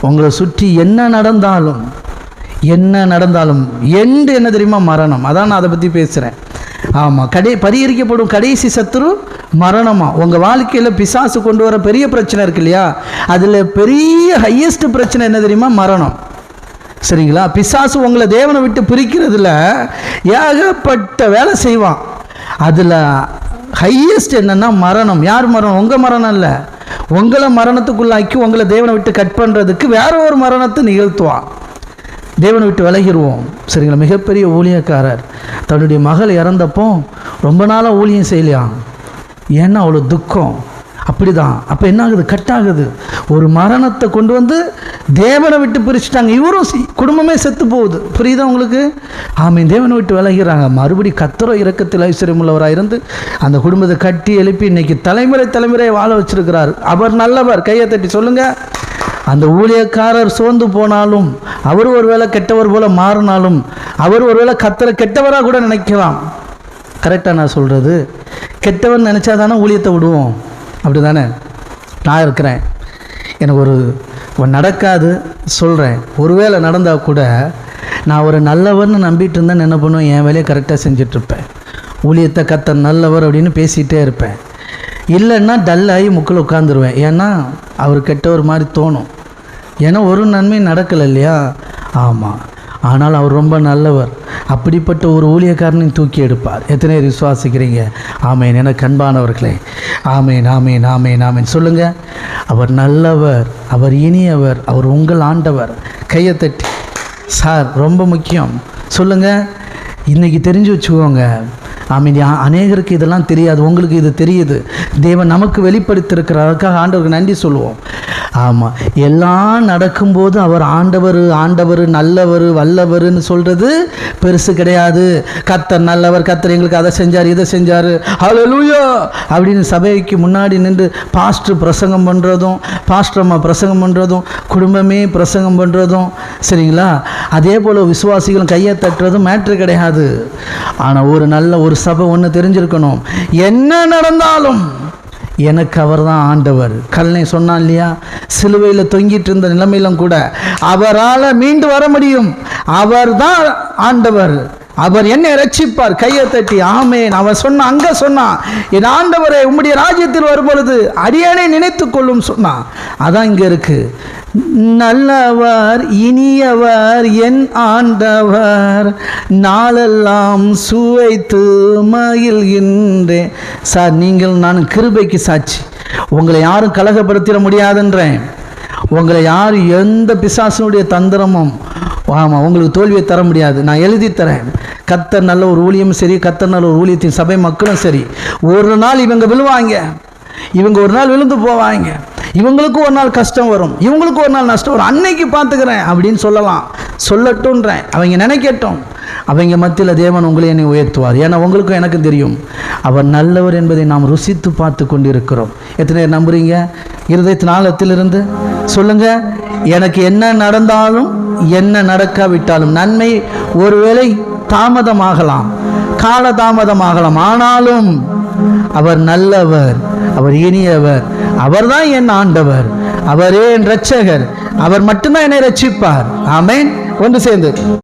உங்களை சுற்றி என்ன நடந்தாலும் என்ன நடந்தாலும் எண்டு என்ன தெரியுமா? மரணம். அதான் நான் அதை பற்றி பேசுகிறேன் ஆமாம் கடை பரிகரிக்கப்படும் கடைசி சத்துரு மரணமா? உங்கள் வாழ்க்கையில் பிசாசு கொண்டு வர பெரிய பிரச்சனை இருக்கு இல்லையா? அதில் பெரிய ஹையஸ்ட் பிரச்சனை என்ன தெரியுமா? மரணம். சரிங்களா? பிசாசு உங்களை தேவனை விட்டு பிரிக்கிறதுல ஏகப்பட்ட வேலை செய்வான். அதில் ஹையஸ்ட் என்னன்னா மரணம். யார் மரணம்? உங்கள் மரணம் இல்லை. உங்களை மரணத்துக்குள்ளாக்கி உங்களை தேவனை விட்டு கட் பண்ணுறதுக்கு வேற ஒரு மரணத்தை நிகழ்த்துவான் தேவனை விட்டு விலகிடுவோம் சரிங்களா? மிகப்பெரிய ஊழியக்காரர். தன்னுடைய மகள் இறந்தப்போ ரொம்ப நாளாக ஊழியம் செய்யலையாம் ஏன்னா அவ்வளோ துக்கம். அப்படிதான். அப்போ என்ன ஆகுது கட் ஆகுது ஒரு மரணத்தை கொண்டு வந்து தேவனை விட்டு பிரிச்சுட்டாங்க. இவரும் சி- குடும்பமே செத்து போகுது. புரியுதா உங்களுக்கு? ஆமை தேவனை விட்டு விலகிறாங்க. மறுபடி கத்தரோ இறக்கத்தில் ஐஸ்வர்யமுள்ளவராக இருந்து அந்த குடும்பத்தை கட்டி எழுப்பி இன்னைக்கு தலைமுறை தலைமுறையை வாழ வச்சிருக்கிறார். அவர் நல்லவர். கையை தட்டி சொல்லுங்க. அந்த ஊழியக்காரர் சோர்ந்து போனாலும் அவர் ஒருவேளை கெட்டவர் போல மாறினாலும் அவர் ஒருவேளை கத்தரை கெட்டவராக கூட நினைக்கலாம். கரெக்டாக நான் சொல்கிறது கெட்டவன் நினச்சா தானே ஊழியத்தை விடுவோம். அப்படி தானே நான் இருக்கிறேன். எனக்கு ஒரு நடக்காது சொல்கிறேன் ஒருவேளை நடந்தால் கூட நான் ஒரு நல்லவர்னு நம்பிட்டு இருந்தேன் என்ன பண்ணுவேன்? என் வேலையை கரெக்டாக செஞ்சிட்ருப்பேன் ஊழியத்தை கத்த நல்லவர் அப்படின்னு பேசிகிட்டே இருப்பேன். இல்லைன்னா டல்லாகி முக்கில் உட்காந்துருவேன் ஏன்னா அவர் கெட்ட ஒரு மாதிரி தோணும். ஏன்னா ஒரு நன்மையும் நடக்கலை இல்லையா? ஆமாம் ஆனால் அவர் ரொம்ப நல்லவர். அப்படிப்பட்ட ஒரு ஊழியக்காரனையும் தூக்கி எடுப்பார். எத்தனை விசுவாசிக்கிறீங்க? ஆமேன். எனக்கு கண்பானவர்களே ஆமேன் ஆமேன் ஆமேன் ஆமேன். சொல்லுங்கள் அவர் நல்லவர் அவர் இனியவர் அவர் உங்கள் ஆண்டவர். கையை தட்டி. சார் ரொம்ப முக்கியம். சொல்லுங்கள் இன்றைக்கி தெரிஞ்சு வச்சுக்கோங்க. ஆமீன் அநேகருக்கு இதெல்லாம் தெரியாது. உங்களுக்கு இது தெரியுது. தேவன் நமக்கு வெளிப்படுத்தியிருக்கிறார். அதுக்காக ஆண்டவருக்கு நன்றி சொல்லுவோம். ஆமாம் எல்லாம் நடக்கும்போது அவர் ஆண்டவர் ஆண்டவர் நல்லவர் வல்லவர்னு சொல்கிறது பெருசு கிடையாது. கத்தர் நல்லவர் கத்தர் எங்களுக்கு அதை செஞ்சார் இதை செஞ்சார். ஹalleluya அப்படின்னு சபைக்கு முன்னாடி நின்று பாஸ்டர் பிரசங்கம் பண்ணுறதும் பாஸ்டர் அம்மா பிரசங்கம் பண்ணுறதும் குடும்பமே பிரசங்கம் பண்ணுறதும் சரிங்களா? அதே போல் விசுவாசிகளும் கையை தட்டுறதும் மேட்ரு கிடையாது. ஆனால் ஒரு நல்ல ஒரு சபை ஒன்று தெரிஞ்சிருக்கணும். என்ன நடந்தாலும் எனக்கு அவர் தான் ஆண்டவர். கல்லை சொன்னான் இல்லையா? சிலுவையில் தொங்கிட்டு இருந்த நிலைமையிலும் கூட அவரால் மீண்டு வர முடியும். அவர் தான் ஆண்டவர். அவர் என்னை ரட்சிப்பார் கையை தட்டி ஆமேன். அவர் சொன்னான் அங்க சொன்னான் என் ஆண்டவரை உம்முடைய ராஜ்யத்தில் வரும்பொழுது அடியானை நினைத்து கொள்ளும் சொன்னான் அதான் இங்க இருக்கு. நல்லவர் இனியவர் என் ஆண்டவர் நாளெல்லாம் சுவைத்து மகிழ்கின்றேன். சார் நீங்கள் நான் கிருபைக்கு சாட்சி. உங்களை யாரும் கலகப்படுத்திட முடியாதுன்றேன். உங்களை யார் எந்த பிசாசனுடைய தந்திரமும் ஆமாம் உங்களுக்கு தோல்வியை தர முடியாது. நான் எழுதி தரேன். கத்தர் நல்ல ஒரு ஊழியமும் சரி கத்தர் நல்ல ஒரு ஊழியத்தின் சபை மக்களும் சரி. ஒரு நாள் இவங்க விழுவாங்க. இவங்க ஒரு நாள் விழுந்து போவாங்க. இவங்களுக்கும் ஒரு நாள் கஷ்டம் வரும். இவங்களுக்கும் ஒரு நாள் நஷ்டம் வரும். அன்னைக்கு பார்த்துக்கிறேன் அப்படின்னு சொல்லலாம். சொல்லட்டும்ன்றேன். அவங்க நினைக்கட்டும். அவங்க மத்தியில் தேவன் உங்களை என்னை உயர்த்துவார். ஏன்னா உங்களுக்கும் எனக்கும் தெரியும். அவர் நல்லவர் என்பதை நாம் ருசித்து பார்த்து கொண்டிருக்கிறோம். எத்தனை பேர் நம்புறீங்க? இருதயத்தின் ஆழத்திலிருந்து சொல்லுங்க. எனக்கு என்ன நடந்தாலும் என்ன நடக்காவிட்டாலும் நன்மை ஒருவேளை தாமதமாகலாம் கால தாமதமாகலாம் ஆனாலும் அவர் நல்லவர் அவர் இனியவர் அவர்தான் என் ஆண்டவர் அவரே என் ரட்சகர் அவர் மட்டும்தான் என்னை ரட்சிப்பார் ஆமேன். ஒன்று சேர்ந்து.